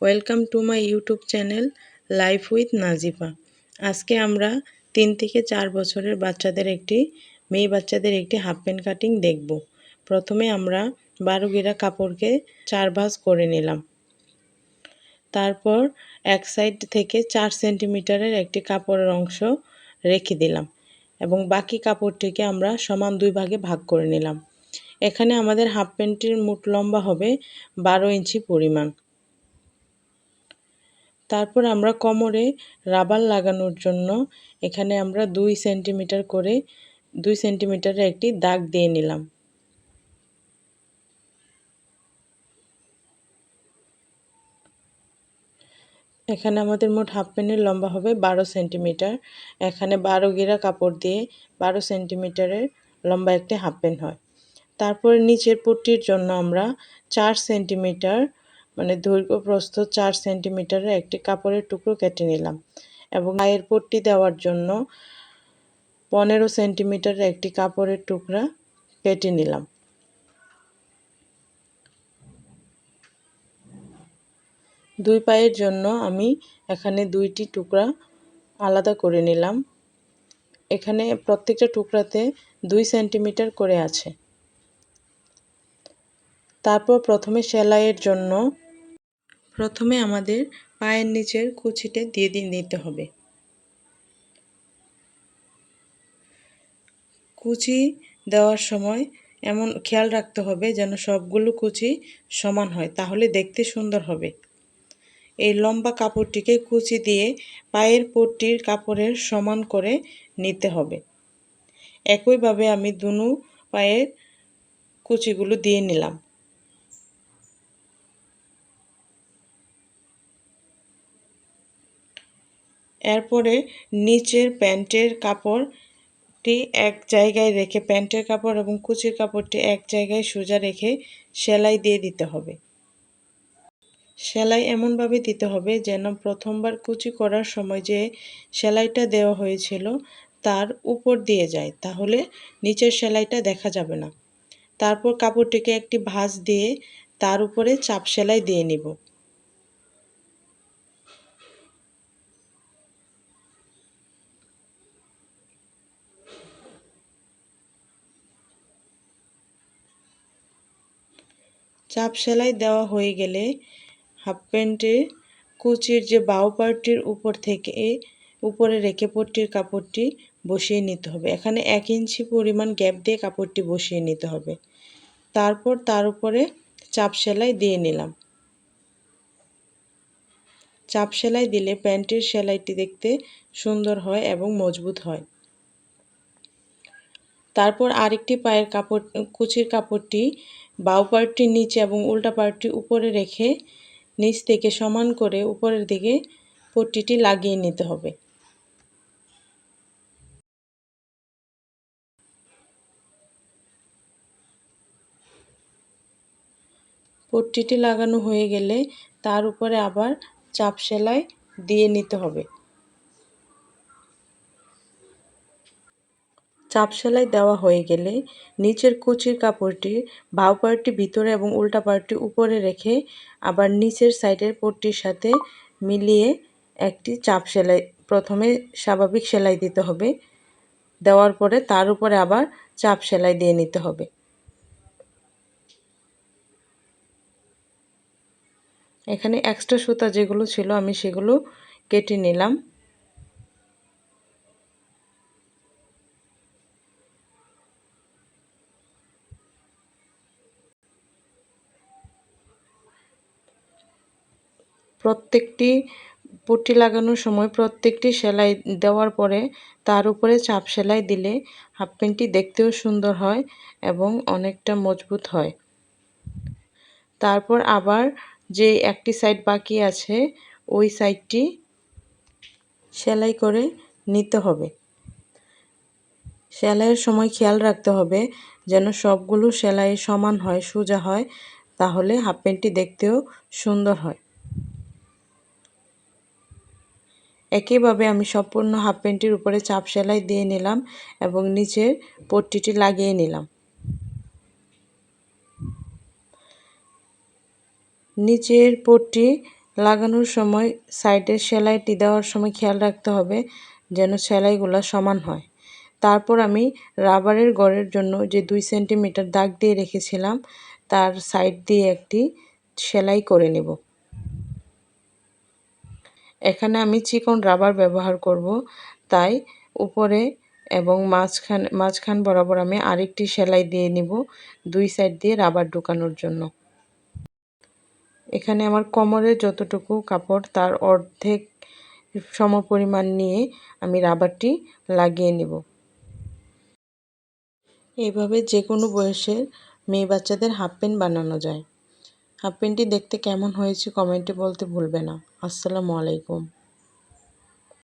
Welcome to my YouTube channel life with Nazifa আজকে আমরা তিন থেকে চার বছরের বাচ্চাদের একটি, মেয়ে বাচ্চাদের একটি হাফ প্যান্ট কাটিং দেখব। প্রথমে আমরা বারো গিরা কাপড়কে চার ভাঁজ করে নিলাম। তারপর এক সাইড থেকে চার সেন্টিমিটারের একটি কাপড়ের অংশ রেখে দিলাম এবং বাকি কাপড়টিকে আমরা সমান দুই ভাগে ভাগ করে নিলাম। এখানে আমাদের হাফ প্যান্টের মোট লম্বা হবে বারো ইঞ্চি পরিমাণ। তারপর আমরা কোমরে রাবার লাগানোর জন্য এখানে আমরা দুই সেন্টিমিটার করে, দুই সেন্টিমিটারে একটি দাগ দিয়ে নিলাম। এখানে আমাদের মোট হাফ প্যান্টের লম্বা হবে বারো সেন্টিমিটার। এখানে বারো গিরা কাপড় দিয়ে বারো সেন্টিমিটারের লম্বা একটি হাফ প্যান্ট হয়। তারপরে নিচের পট্টির জন্য আমরা চার সেন্টিমিটার মানে দৈর্ঘ্য প্রস্থ চার সেন্টিমিটারের একটি কাপড়ের টুকরো কেটে নিলাম এবং গায়ের পট্টি দেওয়ার জন্য পনেরো সেন্টিমিটারের একটি কাপড়ের টুকরা কেটে নিলাম। দুই পায়ের জন্য আমি এখানে দুইটি টুকরা আলাদা করে নিলাম। এখানে প্রত্যেকটা টুকরাতে দুই সেন্টিমিটার করে আছে। তারপর প্রথমে সেলাইয়ের জন্য প্রথমে আমাদের পায়ের নিচের কুচিতে দিয়ে দিয়ে নিতে হবে। কুচি দেওয়ার সময় এমন খেয়াল রাখতে হবে যেন সবগুলো কুচি সমান হয়, তাহলে দেখতে সুন্দর হবে। এই লম্বা কাপড়টিকে কুচি দিয়ে পায়ের পট্টির কাপড়ের সমান করে নিতে হবে। একইভাবে আমি দুনু পায়ের কুচিগুলো দিয়ে নিলাম। এরপরে নিচের প্যান্টের কাপড়টি এক জায়গায় রেখে, প্যান্টের কাপড় এবং কুচির কাপড়টি এক জায়গায় সোজা রেখে সেলাই দিয়ে দিতে হবে। সেলাই এমনভাবে দিতে হবে যেন প্রথমবার কুচি করার সময় যে সেলাইটা দেওয়া হয়েছিল তার উপর দিয়ে যায়, তাহলে নিচের সেলাইটা দেখা যাবে না। তারপর কাপড়টিকে একটি ভাঁজ দিয়ে তার উপরে চাপ সেলাই দিয়ে নিব। চাপ সেলাই দেওয়া হয়ে গেলে হাফ প্যান্টের কুচির যে বাউ পার্টির উপর থেকে উপরে রেখে পট্টির কাপড়টি বসিয়ে নিতে হবে। এখানে এক ইঞ্চি পরিমাণ গ্যাপ দিয়ে কাপড়টি বসিয়ে নিতে হবে। তারপর তার উপরে চাপ সেলাই দিয়ে নিলাম। চাপ সেলাই দিলে প্যান্টের সেলাইটি দেখতে সুন্দর হয় এবং মজবুত হয়। তারপর আরেকটি পায়ের কাপড়, কুচির কাপড়টি বাউ পার্টটির নিচে এবং উল্টা পার্টটি উপরে রেখে নিচ থেকে সমান করে উপরের দিকে পট্টিটি লাগিয়ে নিতে হবে। পট্টিটি লাগানো হয়ে গেলে তার উপরে আবার চাপ সেলাই দিয়ে নিতে হবে। চাপ সেলাই দেওয়া হয়ে গেলে নিচের কুচির কাপড়টি বাউ পার্টটি ভিতরে এবং উল্টা পার্টটি উপরে রেখে আবার নিচের সাইডের পট্টির সাথে মিলিয়ে একটি চাপ সেলাই প্রথমে স্বাভাবিক সেলাই দিতে হবে। দেওয়ার পরে তার উপরে আবার চাপ সেলাই দিয়ে নিতে হবে। এখানে এক্সট্রা সুতা যেগুলো ছিল আমি সেগুলো কেটে নিলাম। প্রত্যেকটি পট্টি লাগানোর সময় প্রত্যেকটি সেলাই দেওয়ার পরে তার উপরে চাপ সেলাই দিলে হাফ প্যান্টটি দেখতেও সুন্দর হয় এবং অনেকটা মজবুত হয়। তারপর আবার যে একটি সাইড বাকি আছে, ওই সাইডটি সেলাই করে নিতে হবে। সেলাইয়ের সময় খেয়াল রাখতে হবে যেন সবগুলো সেলাই সমান হয়, সোজা হয়, তাহলে হাফ প্যান্টটি দেখতেও সুন্দর হয়। একইভাবে আমি সম্পূর্ণ হাফ প্যান্টের উপরে চাপ সেলাই দিয়ে নিলাম এবং নিচের পট্টিটি লাগিয়ে নিলাম। নিচের পট্টি লাগানোর সময় সাইডের সেলাইটি দেওয়ার সময় খেয়াল রাখতে হবে যেন সেলাইগুলো সমান হয়। তারপর আমি রাবারের গড়ের জন্য যে দুই সেন্টিমিটার দাগ দিয়ে রেখেছিলাম, তার সাইড দিয়ে একটি সেলাই করে নেব। এখানে আমি চিকন রাবার ব্যবহার করব। তাই উপরে এবং মাঝখান মাঝখান বরাবর আমি আরেকটি সেলাই দিয়ে নিব দুই সাইড দিয়ে রাবার ঢুকানোর জন্য। এখানে আমার কোমরের যতটুকু কাপড় তার অর্ধেক সমপরিমাণ নিয়ে আমি রাবারটি লাগিয়ে নেব। এইভাবে যে কোনো বয়সের মেয়ে বাচ্চাদের হাফ প্যান্ট বানানো যায়। হাফ প্যান্টটি দেখতে কেমন হয়েছে কমেন্টে বলতে ভুলবে না। আসসালামু আলাইকুম।